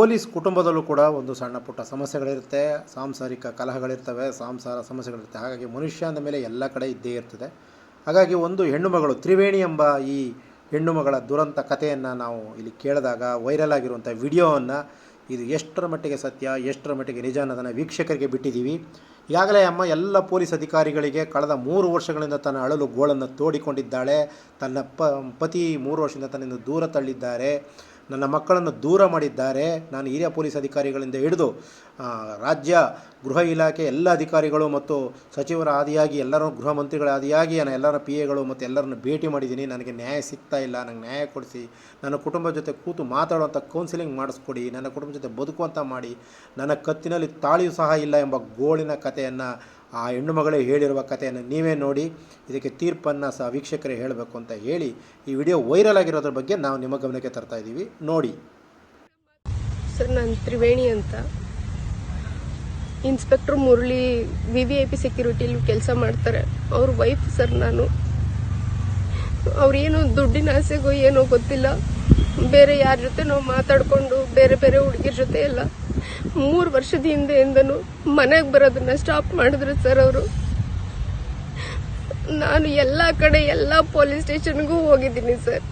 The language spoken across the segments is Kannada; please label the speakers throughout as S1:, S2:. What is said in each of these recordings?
S1: ಪೊಲೀಸ್ ಕುಟುಂಬದಲ್ಲೂ ಕೂಡ ಒಂದು ಸಣ್ಣ ಪುಟ್ಟ ಸಮಸ್ಯೆಗಳಿರುತ್ತೆ, ಸಾಂಸಾರಿಕ ಕಲಹಗಳಿರ್ತವೆ, ಸಂಸಾರ ಸಮಸ್ಯೆಗಳಿರುತ್ತೆ. ಹಾಗಾಗಿ ಮನುಷ್ಯ ಅಂದ ಮೇಲೆ ಎಲ್ಲ ಕಡೆ ಇದ್ದೇ ಇರ್ತದೆ. ಹಾಗಾಗಿ ಒಂದು ಹೆಣ್ಣು ಮಗಳು ತ್ರಿವೇಣಿ ಎಂಬ ಈ ಹೆಣ್ಣು ಮಗಳ ದುರಂತ ಕಥೆಯನ್ನು ನಾವು ಇಲ್ಲಿ ಕೇಳಿದಾಗ, ವೈರಲ್ ಆಗಿರುವಂಥ ವಿಡಿಯೋವನ್ನು ಇದು ಎಷ್ಟರ ಮಟ್ಟಿಗೆ ಸತ್ಯ, ಎಷ್ಟರ ಮಟ್ಟಿಗೆ ನಿಜ ಅನ್ನೋದನ್ನು ವೀಕ್ಷಕರಿಗೆ ಬಿಟ್ಟಿದ್ದೀವಿ. ಈಗಾಗಲೇ ಅಮ್ಮ ಎಲ್ಲ ಪೊಲೀಸ್ ಅಧಿಕಾರಿಗಳಿಗೆ ಕಳೆದ ಮೂರು ವರ್ಷಗಳಿಂದ ತನ್ನ ಅಳಲು ಗೋಳನ್ನು ತೋಡಿಕೊಂಡಿದ್ದಾಳೆ. ತನ್ನ ಪತಿ ಮೂರು ವರ್ಷದಿಂದ ತನ್ನಿಂದ ದೂರ ತಳ್ಳಿದ್ದಾರೆ. ನನ್ನ ಮಕ್ಕಳನ್ನು ದೂರ ಮಾಡಿದ್ದಾರೆ. ನಾನು ಹಿರಿಯ ಪೊಲೀಸ್ ಅಧಿಕಾರಿಗಳಿಂದ ಹಿಡಿದು ರಾಜ್ಯ ಗೃಹ ಇಲಾಖೆ ಎಲ್ಲ ಅಧಿಕಾರಿಗಳು ಮತ್ತು ಸಚಿವರ ಆದಿಯಾಗಿ ಎಲ್ಲರೂ ಗೃಹ ಮಂತ್ರಿಗಳ ಆದಿಯಾಗಿ ನಾನು ಎಲ್ಲರ ಪಿ ಎಗಳು ಮತ್ತು ಎಲ್ಲರನ್ನು ಭೇಟಿ ಮಾಡಿದ್ದೀನಿ. ನನಗೆ ನ್ಯಾಯ ಸಿಗ್ತಾ ಇಲ್ಲ. ನನಗೆ ನ್ಯಾಯ ಕೊಡಿಸಿ. ನನ್ನ ಕುಟುಂಬದ ಜೊತೆ ಕೂತು ಮಾತಾಡುವಂಥ ಕೌನ್ಸಿಲಿಂಗ್ ಮಾಡಿಸ್ಕೊಡಿ. ನನ್ನ ಕುಟುಂಬದ ಜೊತೆ ಬದುಕುವಂಥ ಮಾಡಿ. ನನ್ನ ಕತ್ತಿನಲ್ಲಿ ತಾಳಿಯೂ ಸಹ ಇಲ್ಲ ಎಂಬ ಗೋಳಿನ ಕಥೆಯನ್ನು ಆ ಹೆಣ್ಣು ಮಗಳೇ ಹೇಳಿರುವ ಕಥೆಯನ್ನು ನೀವೇ ನೋಡಿ, ಇದಕ್ಕೆ ತೀರ್ಪನ್ನು ಸಹ ವೀಕ್ಷಕರೇ ಹೇಳಬೇಕು ಅಂತ ಹೇಳಿ ಈ ವಿಡಿಯೋ ವೈರಲ್ ಆಗಿರೋದ್ರ ಬಗ್ಗೆ ನಾವು ನಿಮ್ಮ ಗಮನಕ್ಕೆ ತರ್ತಾ ಇದ್ದೀವಿ. ನೋಡಿ.
S2: ಸರ್, ನಾನು ತ್ರಿವೇಣಿ ಅಂತ. Inspector Murali V V I P ಸೆಕ್ಯೂರಿಟಿಲಿ ಕೆಲಸ ಮಾಡ್ತಾರೆ. ಅವ್ರ ವೈಫ್ ಸರ್ ನಾನು. ಅವ್ರೇನು ದುಡ್ಡಿನ ಆಸೆಗೋ ಏನೋ ಗೊತ್ತಿಲ್ಲ. ಬೇರೆ ಯಾರ ಜೊತೆ ನಾವು ಮಾತಾಡಿಕೊಂಡು ಬೇರೆ ಬೇರೆ ಹುಡುಗಿರ ಜೊತೆ ಎಲ್ಲ ಮೂರು ವರ್ಷದ ಹಿಂದೆಯಿಂದನು ಮನೆಗೆ ಬರೋದನ್ನ ಸ್ಟಾಪ್ ಮಾಡಿದ್ರು ಸರ್ ಅವರು. ನಾನು ಎಲ್ಲ ಕಡೆ ಎಲ್ಲ ಪೊಲೀಸ್ ಸ್ಟೇಷನ್ಗೂ ಹೋಗಿದ್ದೀನಿ ಸರ್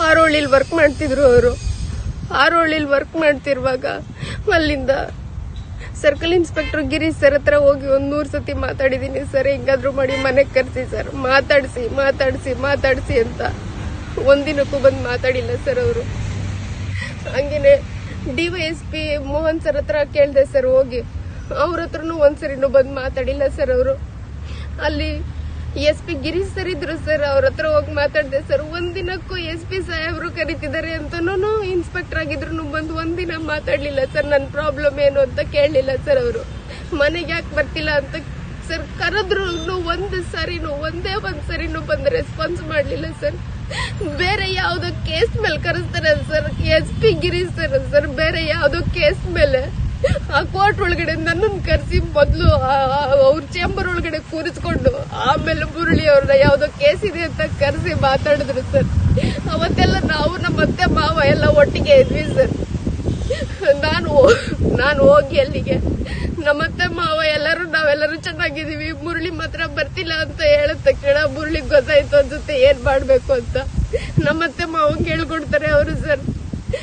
S2: ಹಾರೋಳಿಲಿ ವರ್ಕ್ ಮಾಡ್ತಿದ್ರು ಅವರು. ಹಾರೋಳಿಲಿ ವರ್ಕ್ ಮಾಡ್ತಿರುವಾಗ ಅಲ್ಲಿಂದ ಸರ್ಕಲ್ ಇನ್ಸ್ಪೆಕ್ಟರ್ ಗಿರೀಶ್ ಸರ್ ಹತ್ರ ಹೋಗಿ ಒಂದು ನೂರು ಸತಿ ಮಾತಾಡಿದೀನಿ ಸರ್ ಹೆಂಗಾದ್ರೂ ಮಾಡಿ ಮನೆಗೆ ಕರ್ಸಿ ಸರ್ ಮಾತಾಡಿಸಿ ಮಾತಾಡಿಸಿ ಮಾತಾಡಿಸಿ ಅಂತ. ಒಂದಿನಕ್ಕೂ ಬಂದು ಮಾತಾಡಿಲ್ಲ ಸರ್ ಅವರು. ಹಂಗೇನೆ ಡಿವೈಎಸ್ಪಿ ಮೋಹನ್ ಸರ್ ಹತ್ರ ಕೇಳಿದೆ ಸರ್, ಹೋಗಿ. ಅವ್ರ ಹತ್ರನು ಒಂದ್ಸರಿನೂ ಬಂದು ಮಾತಾಡಿಲ್ಲ ಸರ್ ಅವರು. ಅಲ್ಲಿ ಎಸ್ ಪಿ ಗಿರೀಶ್ ಸರ್ ಇದ್ರು ಸರ್, ಅವ್ರ ಹತ್ರ ಹೋಗಿ ಮಾತಾಡಿದೆ ಸರ್, ಒಂದಿನಕ್ಕೂ ಎಸ್ ಪಿ ಸಾಹೇಬ್ರು ಕರಿತಿದ್ದಾರೆ ಅಂತನೂ ಇನ್ಸ್ಪೆಕ್ಟರ್ ಆಗಿದ್ರು ಬಂದು ಒಂದಿನ ಮಾತಾಡ್ಲಿಲ್ಲ ಸರ್ ನನ್ನ ಪ್ರಾಬ್ಲಮ್ ಏನು ಅಂತ ಕೇಳಲಿಲ್ಲ ಸರ್ ಅವರು. ಮನೆಗೆ ಯಾಕೆ ಬರ್ತಿಲ್ಲ ಅಂತ ಸರ್ ಕರೆದ್ರು ಒಂದು ಸರಿನೂ, ಒಂದೇ ಒಂದ್ ಸರಿನೂ ಬಂದು ರೆಸ್ಪಾನ್ಸ್ ಮಾಡ್ಲಿಲ್ಲ ಸರ್. ಬೇರೆ ಯಾವ್ದೋ ಕೇಸ್ ಮೇಲೆ ಕರೆಸ್ತಾರೆ sir S P Girish sir sir, ಬೇರೆ ಯಾವ್ದೋ ಕೇಸ್ ಮೇಲೆ. ಆ ಕೋರ್ಟ್ ಒಳಗಡೆ ನನ್ನನ್ನು ಕರೆಸಿ ಮೊದಲು ಅವ್ರ ಚೇಂಬರ್ ಒಳಗಡೆ ಕೂರಿಸ್ಕೊಂಡು ಆಮೇಲೆ ಮುರಳಿ ಅವ್ರನ್ನ ಯಾವ್ದೋ ಕೇಸ್ ಇದೆ ಅಂತ ಕರೆಸಿ ಮಾತಾಡಿದ್ರು ಸರ್. ಅವತ್ತೆಲ್ಲ ನಾವು ನಮ್ಮ ಅತ್ತೆ ಮಾವ ಎಲ್ಲ ಒಟ್ಟಿಗೆ ಇದ್ವಿ ಸರ್. ನಾನು ನಾನು ಹೋಗಿ ಅಲ್ಲಿಗೆ. ನಮ್ಮತ್ತೆ ಮಾವ ಎಲ್ಲರೂ, ನಾವೆಲ್ಲರೂ ಚೆನ್ನಾಗಿದ್ದೀವಿ. ಮುರಳಿ ಮಾತ್ರ ಬರ್ತಿಲ್ಲ ಅಂತ ಹೇಳಿದ ತಕ್ಷಣ ಮುರಳಿಗ್ ಗೊತ್ತಾಯ್ತು ಅನ್ಸುತ್ತೆ ಏನ್ ಮಾಡ್ಬೇಕು ಅಂತ. ನಮ್ಮತ್ತೆ ಮಾವ ಕೇಳ್ಕೊಡ್ತಾರೆ ಅವರು, ಸರ್,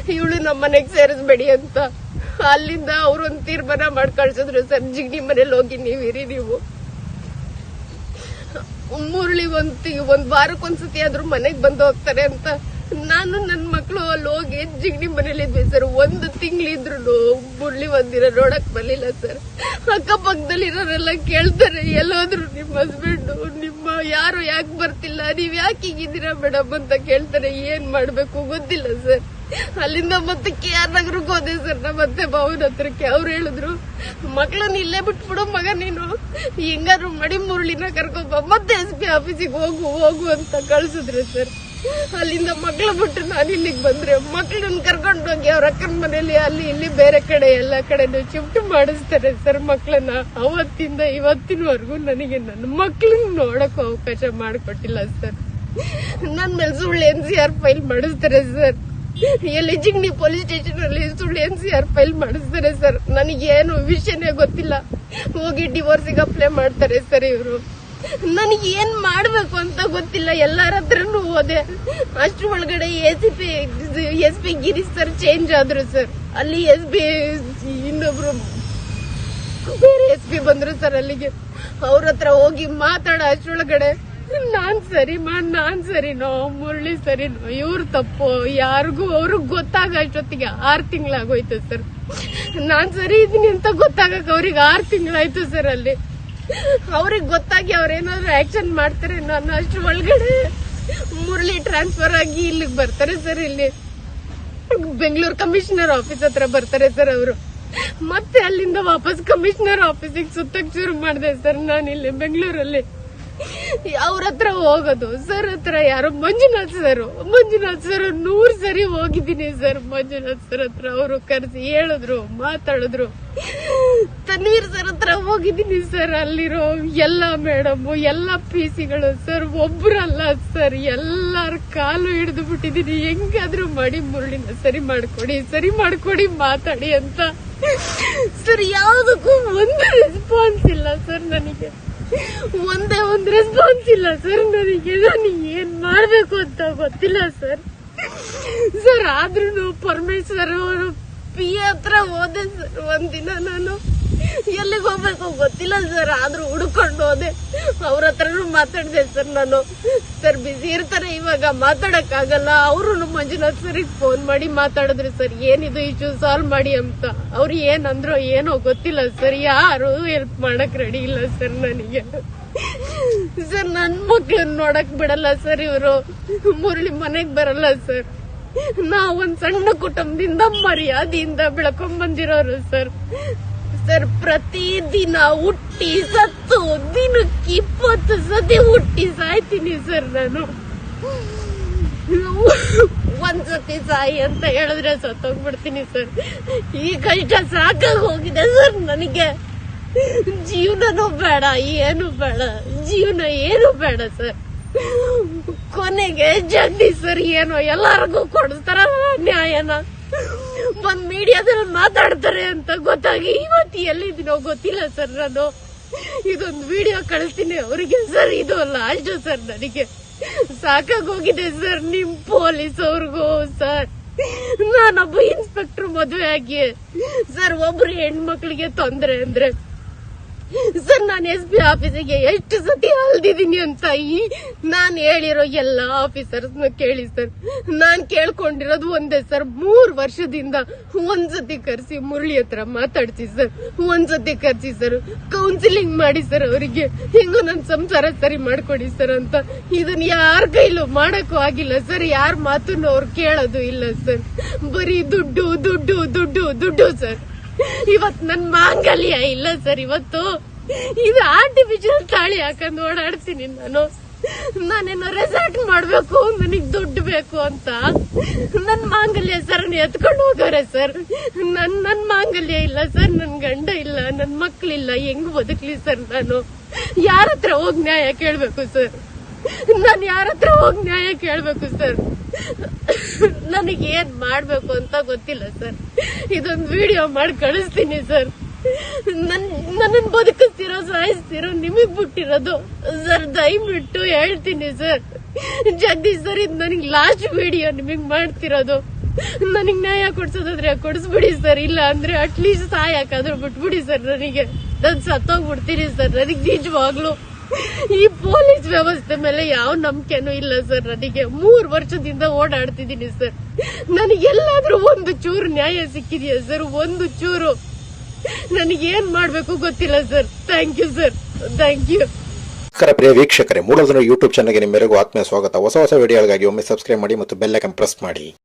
S2: ಇವಳು ನಮ್ಮ ಮನೆಗೆ ಸೇರಿಸ್ಬೇಡಿ ಅಂತ. ಅಲ್ಲಿಂದ ಅವ್ರು ಒಂದ್ ತೀರ್ಮಾನ ಮಾಡಿ ಕಳ್ಸಿದ್ರು. ಸರ್ ಜಿಗ್ನಿ ಮನೇಲಿ ಹೋಗಿ ನೀವಿರಿ ನೀವು. ಮುರಳಿ ಒಂದ್ ಒಂದು ವಾರಕ್ಕೊಂದ್ಸತಿ ಆದ್ರೂ ಮನೆಗ್ ಬಂದು ಹೋಗ್ತಾರೆ ಅಂತ. ನಾನು ನನ್ ಮಕ್ಳು ಅಲ್ಲಿ ಹೋಗಿ ಜಿಗ್ನಿ ಮನೇಲಿ ಇದ್ವಿ ಸರ್. ಒಂದು ತಿಂಗಳಿದ್ರು ಬುಳ್ಳಿ ಒಂದಿರ ನೋಡಕ್ ಬರ್ಲಿಲ್ಲ ಸರ್. ಅಕ್ಕಪಕ್ಕದಲ್ಲಿ ಇರೋರೆಲ್ಲ ಕೇಳ್ತಾರೆ, ಎಲ್ಲೋದ್ರು ನಿಮ್ಮ ಹಸ್ಬೆಂಡ್ ನಿಮ್ಮ ಯಾರು ಯಾಕೆ ಬರ್ತಿಲ್ಲ, ನೀವ್ ಯಾಕೆ ಹೀಗಿದ್ದೀರಾ ಮೇಡಮ್ ಅಂತ ಕೇಳ್ತಾರೆ, ಏನ್ ಮಾಡ್ಬೇಕು ಗೊತ್ತಿಲ್ಲ ಸರ್. ಅಲ್ಲಿಂದ ಮತ್ತೆ ಕೆ ಆರ್ ನಗರಕ್ಕೆ ಹೋದೆ ಸರ್. ನಮ್ಮ ಮತ್ತೆ ಭಾವನ ಹತ್ರಕ್ಕೆ. ಅವ್ರು ಹೇಳಿದ್ರು ಮಕ್ಳನ್ನ ಇಲ್ಲೇ ಬಿಟ್ಬಿಡು ಮಗ ನೀನು. ಹೆಂಗಾದ್ರು ಮಡಿ ಮುರುಳಿನ ಕರ್ಕೊಬ ಮತ್ತೆ ಎಸ್ ಪಿ ಆಫೀಸಿಗೆ ಹೋಗು ಹೋಗು ಅಂತ ಕಳ್ಸಿದ್ರು ಸರ್. ಅಲ್ಲಿಂದ ಮಕ್ಳು ಬಿಟ್ಟು ನಾನು ಇಲ್ಲಿಗೆ ಬಂದ್ರೆ ಮಕ್ಳನ್ನ ಕರ್ಕೊಂಡು ಹೋಗಿ ಅವ್ರ ಅಕ್ಕನ ಮನೇಲಿ ಅಲ್ಲಿ ಇಲ್ಲಿ ಬೇರೆ ಕಡೆ ಎಲ್ಲ ಕಡೆನೂ ಶಿಫ್ಟ್ ಮಾಡಿಸ್ತಾರೆ ಸರ್ ಮಕ್ಳನ್ನ. ಅವತ್ತಿಂದ ಇವತ್ತಿನವರೆಗೂ ನನಗೆ ನನ್ನ ಮಕ್ಳನ್ನ ನೋಡಕ್ ಅವಕಾಶ ಮಾಡಿಕೊಟ್ಟಿಲ್ಲ ಸರ್ ನನ್ನ ಮೇಲೆ ಸುಳ್ಳು ಎನ್ ಸಿ ಆರ್ ಫೈಲ್ ಮಾಡಿಸ್ತಾರೆ ಸರ್ ಎಲ್ಲಿ ಜಿಗ್ನಿ ಪೊಲೀಸ್ ಸ್ಟೇಷನ್ ಅಲ್ಲಿ ಸುಳ್ಳು ಎನ್ ಸಿ ಆರ್ ಫೈಲ್ ಮಾಡಿಸ್ತಾರೆ ಸರ್ ನನಗೇನು ವಿಷಯನೇ ಗೊತ್ತಿಲ್ಲ. ಹೋಗಿ ಡಿವೋರ್ಸಿಗೆ ಅಪ್ಲೈ ಮಾಡ್ತಾರೆ ಸರ್ ಇವರು. ನನಗೆ ಏನ್ ಮಾಡ್ಬೇಕು ಅಂತ ಗೊತ್ತಿಲ್ಲ, ಎಲ್ಲಾರ ಹತ್ರನು ಹೋದೆ. ಅಷ್ಟ್ರ ಒಳಗಡೆ S P S P Girish sir change ಆದ್ರು ಸರ್ ಅಲ್ಲಿ ಎಸ್ ಪಿ ಇನ್ನೊಬ್ರು ಬೇರೆ ಎಸ್ ಪಿ ಬಂದ್ರು ಸರ್ ಅಲ್ಲಿಗೆ. ಅವ್ರ ಹತ್ರ ಹೋಗಿ ಮಾತಾಡ ಅಷ್ಟ್ರೊಳಗಡೆ ನಾನ್ ಸರಿ ಮಾ, ನಾನ್ ಸರಿನೋ ಮುರಳಿ ಸರಿನೋ ಇವ್ರ ತಪ್ಪು, ಯಾರಿಗೂ ಅವ್ರಿಗೆ ಗೊತ್ತಾಗ ಅಷ್ಟೊತ್ತಿಗೆ ಆರ್ ತಿಂಗಳಾಗೋಯ್ತು ಸರ್ ನಾನ್ ಸರಿ ಇದೀನಿ ಅಂತ ಗೊತ್ತಾಗಕ್ ಅವ್ರಿಗೆ ಆರ್ ತಿಂಗಳಾಯ್ತು ಸರ್ ಅಲ್ಲಿ. ಅವ್ರಿಗೆ ಗೊತ್ತಾಗಿ ಅವ್ರೇನಾದ್ರು ಆಕ್ಷನ್ ಮಾಡ್ತಾರೆ ನಾನು ಅಷ್ಟು ಒಳಗಡೆ ಮುರಳಿ ಟ್ರಾನ್ಸ್ಫರ್ ಆಗಿ ಇಲ್ಲಿಗೆ ಬರ್ತಾರೆ ಸರ್ ಇಲ್ಲಿ ಬೆಂಗಳೂರು ಕಮಿಷನರ್ ಆಫೀಸ್ ಹತ್ರ ಬರ್ತಾರೆ ಸರ್ ಅವರು. ಮತ್ತೆ ಅಲ್ಲಿಂದ ವಾಪಸ್ ಕಮಿಷನರ್ ಆಫೀಸಿಗೆ ಸುತ್ತಕ್ ಶುರು ಮಾಡಿದೆ ಸರ್ ನಾನು ಇಲ್ಲಿ ಬೆಂಗಳೂರಲ್ಲಿ. ಅವ್ರ ಹತ್ರ ಹೋಗೋದು ಸರ್ ಹತ್ರ ಯಾರೋ ಮಂಜುನಾಥ್ ಸರ್ ಮಂಜುನಾಥ್ ಸರ್ ನೂರ್ ಸರಿ ಹೋಗಿದ್ದೀನಿ ಸರ್ ಮಂಜುನಾಥ್ ಸರ್ ಹತ್ರ ಅವರು ಕರೆಸಿ ಹೇಳಿದ್ರು, ಮಾತಾಡಿದ್ರು. ತನ್ವೀರ್ ಸರ್ ಹತ್ರ ಹೋಗಿದ್ದೀನಿ ಸರ್ ಅಲ್ಲಿರೋ ಎಲ್ಲ ಮೇಡಮ್ ಎಲ್ಲ ಪಿ ಸಿಗಳು ಸರ್, ಒಬ್ರಲ್ಲ ಸರ್, ಎಲ್ಲಾರ ಕಾಲು ಹಿಡಿದು ಬಿಟ್ಟಿದ್ದೀನಿ. ಹೆಂಗಾದ್ರೂ ಮಾಡಿ ಮುರುಳಿನ ಸರಿ ಮಾಡ್ಕೊಡಿ ಸರಿ ಮಾಡ್ಕೊಡಿ ಮಾತಾಡಿ ಅಂತ. ಸರ್, ಯಾವುದಕ್ಕೂ ಒಂದು ರೆಸ್ಪಾನ್ಸ್ ಇಲ್ಲ ಸರ್ ನನಗೆ. ಒಂದೇ ಒಂದು ರೆಸ್ಪಾನ್ಸ್ ಇಲ್ಲ ಸರ್ ನನಗೆ. ನಾನು ಏನ್ ಮಾಡ್ಬೇಕು ಅಂತ ಗೊತ್ತಿಲ್ಲ ಸರ್. ಸರ್ ಆದ್ರೂ ಪರಮೇಶ್ವರ್ ಅವರು ಪಿ ಹತ್ರ ಹೋದೆ ಸರ್ ಒಂದಿನ ನಾನು ಎಲ್ಲಿಗೆ ಹೋಗ್ಬೇಕು ಗೊತ್ತಿಲ್ಲ ಸರ್ ಆದ್ರೂ ಹುಡ್ಕೊಂಡು ಹೋದೆ. ಅವ್ರ ಹತ್ರನೂ ಮಾತಾಡಿದೆ ಸರ್ ನಾನು. ಸರ್ ಬಿಸಿ ಇರ್ತಾರೆ ಇವಾಗ ಮಾತಾಡಕ್ ಆಗಲ್ಲ ಅವರು ಮಂಜುನಾಥ್ ಸರಿಗೆ ಫೋನ್ ಮಾಡಿ ಮಾತಾಡಿದ್ರಿ ಸರ್ ಏನಿದು ಇಶ್ಯೂ ಸಾಲ್ವ್ ಮಾಡಿ ಅಂತ. ಅವ್ರು ಏನಂದ್ರು ಏನೋ ಗೊತ್ತಿಲ್ಲ ಸರ್ ಯಾರು ಹೆಲ್ಪ್ ಮಾಡಕ್ ರೆಡಿ ಇಲ್ಲ ಸರ್ ನನಗೆ. ಸರ್ ನನ್ ಮಕ್ಳನ್ನ ನೋಡಕ್ ಬಿಡಲ್ಲ ಸರ್ ಇವರು. ಮುರಳಿ ಮನೆಗ್ ಬರಲ್ಲ ಸರ್ ನಾವ್ ಒಂದ್ ಸಣ್ಣ ಕುಟುಂಬದಿಂದ ಮರ್ಯಾದೆಯಿಂದ ಬೆಳ್ಕೊಂಡ್ ಬಂದಿರೋರು, ಸರ್. ಸರ್, ಪ್ರತಿದಿನ ಹುಟ್ಟಿ ಸತ್ತು, ದಿನಕ್ಕೆ ಇಪ್ಪತ್ತು ಸತಿ ಹುಟ್ಟಿ ಸಾಯ್ತೀನಿ, ಸರ್ ನಾನು. ಒಂದ್ಸತಿ ಸಾಯಿ ಅಂತ ಹೇಳಿದ್ರೆ ಸತ್ತೋಗ್ಬಿಡ್ತೀನಿ, ಸರ್. ಈ ಕಷ್ಟ ಸಾಕಾಗಿ ಹೋಗಿದೆ, ಸರ್, ನನಗೆ. ಜೀವನನೂ ಬೇಡ, ಏನು ಬೇಡ, ಜೀವನ ಏನು ಬೇಡ, ಸರ್. ಕೊನೆಗೆ ಜಗದೀಶ್ ಸರ್ ಏನೋ ಎಲ್ಲರಿಗೂ ಕೊಡಿಸ್ತಾರ ನ್ಯಾಯನ. ಒಂದ್ ಮೀಡಿಯಾದಲ್ಲಿ ಮಾತಾಡ್ತಾರೆ ಅಂತ ಗೊತ್ತಾಗಿ ಇವತ್ತು ಎಲ್ಲಿದ್ದೀನೋ ಗೊತ್ತಿಲ್ಲ ಸರ್ ನಾನು. ಇದೊಂದು ವಿಡಿಯೋ ಕಳಿಸ್ತೀನಿ, ಅವರಿಗೆ ಸರ್ ಇದು ಲಾಸ್ಟ್ ಸರ್ ನನಗೆ. ಸಾಕಾಗೋಗಿದೆ ಸರ್ ನಿಮ್ ಪೊಲೀಸ್ ಅವ್ರಿಗೂ ಸರ್. ನಾನೊಬ್ಬ ಇನ್ಸ್ಪೆಕ್ಟರ್ ಮದುವೆ ಆಗಿ, ಸರ್ ಒಬ್ರು ಹೆಣ್ಮಕ್ಳಿಗೆ ತೊಂದರೆ ಅಂದ್ರೆ ಸರ್, ನಾನು ಎಸ್ ಪಿ ಆಫೀಸಿಗೆ ಎಷ್ಟು ಸತಿ ಅಲ್ದಿದ್ದೀನಿ ಅಂತ ಈ ನಾನು ಹೇಳಿರೋ ಎಲ್ಲ ಆಫೀಸರ್ಸ್ ಕೇಳಿ ಸರ್. ನಾನು ಕೇಳ್ಕೊಂಡಿರೋದು ಒಂದೇ ಸರ್, ಮೂರ್ ವರ್ಷದಿಂದ ಒಂದ್ಸತಿ ಕರ್ಸಿ ಮುರಳಿ ಹತ್ರ ಮಾತಾಡ್ಸಿ ಸರ್. ಒಂದ್ಸತಿ ಕರ್ಸಿ ಸರ್ ಕೌನ್ಸಿಲಿಂಗ್ ಮಾಡಿ ಸರ್ ಅವರಿಗೆ. ಹೆಂಗೋ ನನ್ನ ಸಂಸಾರ ಸರಿ ಮಾಡ್ಕೊಡಿ ಸರ್ ಅಂತ. ಇದನ್ನ ಯಾರ ಕೈಲೂ ಮಾಡಕ್ಕೂ ಆಗಿಲ್ಲ ಸರ್, ಯಾರ ಮಾತನ್ನು ಅವ್ರು ಕೇಳೋದು ಇಲ್ಲ ಸರ್. ಬರೀ ದುಡ್ಡು ದುಡ್ಡು ದುಡ್ಡು ದುಡ್ಡು ಸರ್. ಇವತ್ ನನ್ ಮಾಂಗಲ್ಯ ಇಲ್ಲ ಸರ್ ಇವತ್ತು. ಇದು ಆರ್ಟಿಫಿಷಿಯಲ್ ತಾಳಿ ಹಾಕೊಂಡು ಓಡಾಡ್ತೀನಿ ನಾನು. ನಾನೇನೋ ರೆಸಾರ್ಟ್ ಮಾಡ್ಬೇಕು, ನನಗ್ ದುಡ್ಡು ಬೇಕು ಅಂತ. ನನ್ ಮಾಂಗಲ್ಯ ಸರ್ ಎತ್ಕೊಂಡು ಹೋಗೋರೆ ಸರ್ ನನ್ ನನ್ ಮಾಂಗಲ್ಯ ಇಲ್ಲ ಸರ್ ನನ್ ಗಂಡ ಇಲ್ಲ, ನನ್ ಮಕ್ಳಿಲ್ಲ, ಹೆಂಗ್ ಬದುಕ್ಲಿ ಸರ್ ನಾನು? ಯಾರ ಹತ್ರ ಹೋಗ್ ನ್ಯಾಯ ಕೇಳ್ಬೇಕು ಸರ್ ನಾನ್ ಯಾರ ಹತ್ರ ಹೋಗಿ ನ್ಯಾಯ ಕೇಳ್ಬೇಕು, ಸರ್? ನನಗೆ ಏನ್ ಮಾಡ್ಬೇಕು ಅಂತ ಗೊತ್ತಿಲ್ಲ, ಸರ್. ಇದೊಂದು ವಿಡಿಯೋ ಮಾಡಿ ಕಳಿಸ್ತೀನಿ, ಸರ್. ನನ್ನ ನನ್ನನ್ನು ಬದುಕಿಸ್ತಿರೋ, ಸಾಯಿಸ್ತಿರೋ, ನಿಮಗ್ ಬಿಟ್ಟಿರೋದು, ಸರ್, ದಯವಿಟ್ಟು ಹೇಳ್ತೀನಿ, ಸರ್. ಜಗದೀಶ್ ಸರ್, ಇದು ನನಗೆ ಲಾಸ್ಟ್ ವಿಡಿಯೋ ನಿಮಗ್ ಮಾಡ್ತಿರೋದು. ನನಗ್ ನ್ಯಾಯ ಕೊಡ್ಸೋದಾದ್ರೆ ಕೊಡಿಸ್ಬಿಡಿ, ಸರ್. ಇಲ್ಲ ಅಂದ್ರೆ ಅಟ್ಲೀಸ್ಟ್ ಸಾಯಕಾದ್ರೂ ಬಿಟ್ಬಿಡಿ, ಸರ್, ನನಗೆ. ನನ್ ಸತ್ತೋಗ್ಬಿಡ್ತೀನಿ, ಸರ್. ನನಗ್ ನಿಜವಾಗ್ಲು ಈ ಪೊಲೀಸ್ ವ್ಯವಸ್ಥೆ ಮೇಲೆ ಯಾವ ನಂಬಿಕೆನೂ ಇಲ್ಲ ಸರ್ ನನಗೆ. ಮೂರ್ ವರ್ಷದಿಂದ ಓಡಾಡ್ತಿದ್ದೀನಿ ಸರ್. ನನಗೆ ಎಲ್ಲಾದ್ರೂ ಒಂದು ಚೂರು ನ್ಯಾಯ ಸಿಕ್ಕಿದೆಯಾ ಸರ್? ಒಂದು ಚೂರು. ನನಗೆ ಏನ್ ಮಾಡ್ಬೇಕು ಗೊತ್ತಿಲ್ಲ sir. Thank you sir. Thank you.
S1: ನಮಸ್ಕಾರ ಪ್ರಿಯ ವೀಕ್ಷಕರೇ ಮೂಡೋದನ್ನು ಯೂಟ್ಯೂಬ್ ಚಾನಲ್ಗೆ ನಿಮ್ಮೆಲ್ಲರಿಗೂ ಆತ್ಮೀಯ ಸ್ವಾಗತ. ಹೊಸ ಹೊಸ ವಿಡಿಯೋಗಳಿಗಾಗಿ ಒಮ್ಮೆ ಸಬ್ಸ್ಕ್ರೈಬ್ ಮಾಡಿ ಮತ್ತು ಬೆಲ್ ಐಕನ್ ಪ್ರೆಸ್ ಮಾಡಿ.